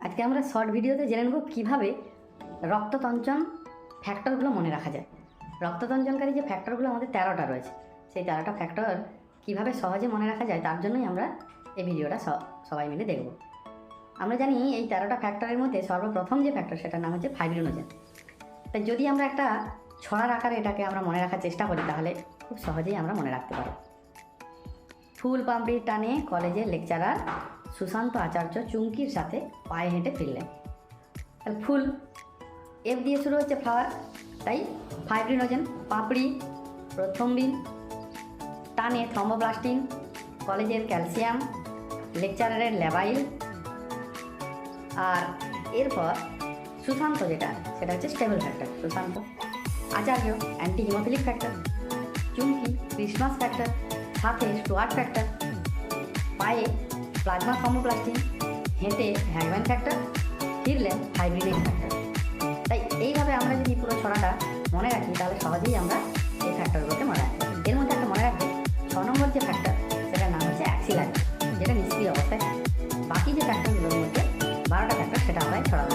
আজকে আমরা শর্ট ভিডিওতে জেনে নেব কীভাবে রক্ততঞ্চন ফ্যাক্টরগুলো মনে রাখা যায়। রক্ততঞ্চনকারী যে ফ্যাক্টরগুলো আমাদের তেরোটা রয়েছে, সেই তেরোটা ফ্যাক্টর কীভাবে সহজে মনে রাখা যায় তার জন্যই আমরা এই ভিডিওটা সবাই মিলে দেখব। আমরা জানি এই তেরোটা ফ্যাক্টরের মধ্যে সর্বপ্রথম যে ফ্যাক্টর সেটার নাম হচ্ছে ফাইব্রিনোজেন তাই যদি আমরা একটা ছড়ার আকারে এটাকে আমরা মনে রাখার চেষ্টা করি, তাহলে খুব সহজেই আমরা মনে রাখতে পারি ফুল পাম্পড়ির টানে কলেজের লেকচারার সুশান্ত আচার্য চুমকির সাথে পায়ে হেঁটে ফিরলেন। তাহলে ফুল এফ দিয়ে শুরু হচ্ছে ফ্লাওয়ার তাই ফাইব্রিনোজেন পাপড়ি প্রথমবিন টানে থর্মোপ্লাস্টিন কলেজের ক্যালসিয়াম লেকচারারের ল্যাবাইল আর এরপর সুশান্ত যেটা, সেটা হচ্ছে stable factor Sushanta Acharya anti haemophilic factor Chumki Christmas factor সাথে স্টুয়ার্ট ফ্যাক্টর পায়ে প্লাজমা থর্মোপ্লাস্টিন হেঁটে হ্যাগম্যান ফ্যাক্টর ফিরলে হাইব্রিডিক ফ্যাক্টর তাই এইভাবে আমরা যদি পুরো ছড়াটা মনে রাখি, তাহলে সহজেই আমরা এই ফ্যাক্টরগুলোকে মনে রাখি এর মধ্যে একটা মনে রাখবে, ছ নম্বর যে ফ্যাক্টর সেটার নাম হচ্ছে অ্যাক্সিলার যেটা নিষ্ক্রিয় অবস্থায়। বাকি যে ফ্যাক্টরগুলোর মধ্যে বারোটা ফ্যাক্টর সেটা আমরা ছড়াবো।